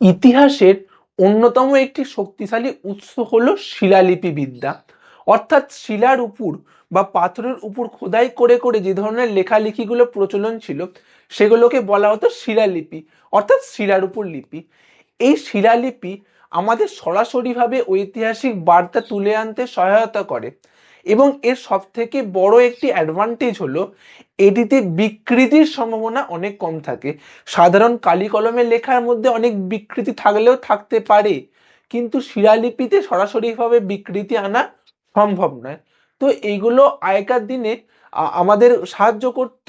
ইতিহাসের অন্যতম একটি শক্তিশালী উৎস হলো শিলালিপি বিদ্যা অর্থাৎ শিলার উপর বা পাথরের উপর খোদাই করে করে যে ধরনের লেখালেখিগুলো প্রচলন ছিল, সেগুলোকে বলা হতো শিলালিপি, অর্থাৎ শিলার উপর লিপি। এই শিলালিপি আমাদের সরাসরিভাবে ঐতিহাসিক বার্তা তুলে আনতে সহায়তা করে। এবং এর সব থেকে বড় একটি অ্যাডভান্টেজ হলো, এটিতে বিকৃতির সম্ভাবনা অনেক কম থাকে। সাধারণ কালি কলমে লেখার মধ্যে অনেক বিকৃতি থাকলেও থাকতে পারে, কিন্তু শিলালিপিতে সরাসরিভাবে বিকৃতি আনা সম্ভব নয়। তো এইগুলো আগেকার দিনে আমাদের সাহায্য করত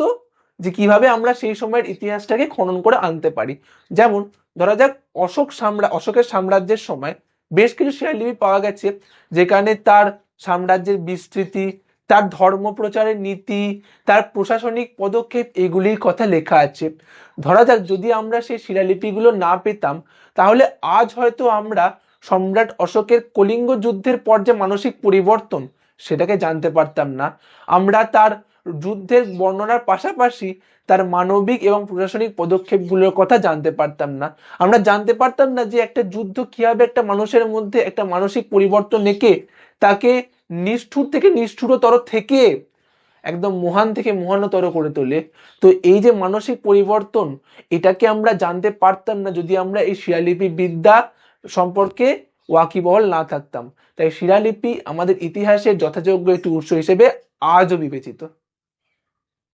যে কীভাবে আমরা সেই সময়ের ইতিহাসটাকে খনন করে আনতে পারি। যেমন, ধরা যাক অশোক সাম্রা, অশোকের সাম্রাজ্যের সময় বেশ কিছু শিলালিপি পাওয়া গেছে, যেখানে তার সাম্রাজ্যের বিস্তৃতি, তার ধর্ম প্রচারের নীতি, তার প্রশাসনিক পদক্ষেপ, এগুলির কথা লেখা আছে। ধরা যাক, যদি আমরা সেই শিলালিপিগুলো না পেতাম, তাহলে আজ হয়তো আমরা সম্রাট অশোকের কলিঙ্গ যুদ্ধের পর যে মানসিক পরিবর্তন, সেটাকে জানতে পারতাম না। আমরা তার যুদ্ধের বর্ণনার পাশাপাশি তার মানবিক এবং প্রশাসনিক পদক্ষেপগুলোর কথা জানতে পারতাম না। আমরা জানতে পারতাম না যে একটা যুদ্ধ কীভাবে একটা মানুষের মধ্যে একটা মানসিক পরিবর্তন এঁকে, তাকে নিষ্ঠুর থেকে নিষ্ঠুরতর থেকে একদম মহান থেকে মহানতর করে তোলে। তো এই যে মানসিক পরিবর্তন, এটাকে আমরা জানতে পারতাম না যদি আমরা এই শিলালিপি বিদ্যা সম্পর্কে ওয়াকিবহল না থাকতাম। তাই শিলালিপি আমাদের ইতিহাসের যথাযোগ্য একটি উৎস হিসেবে আজও বিবেচিত।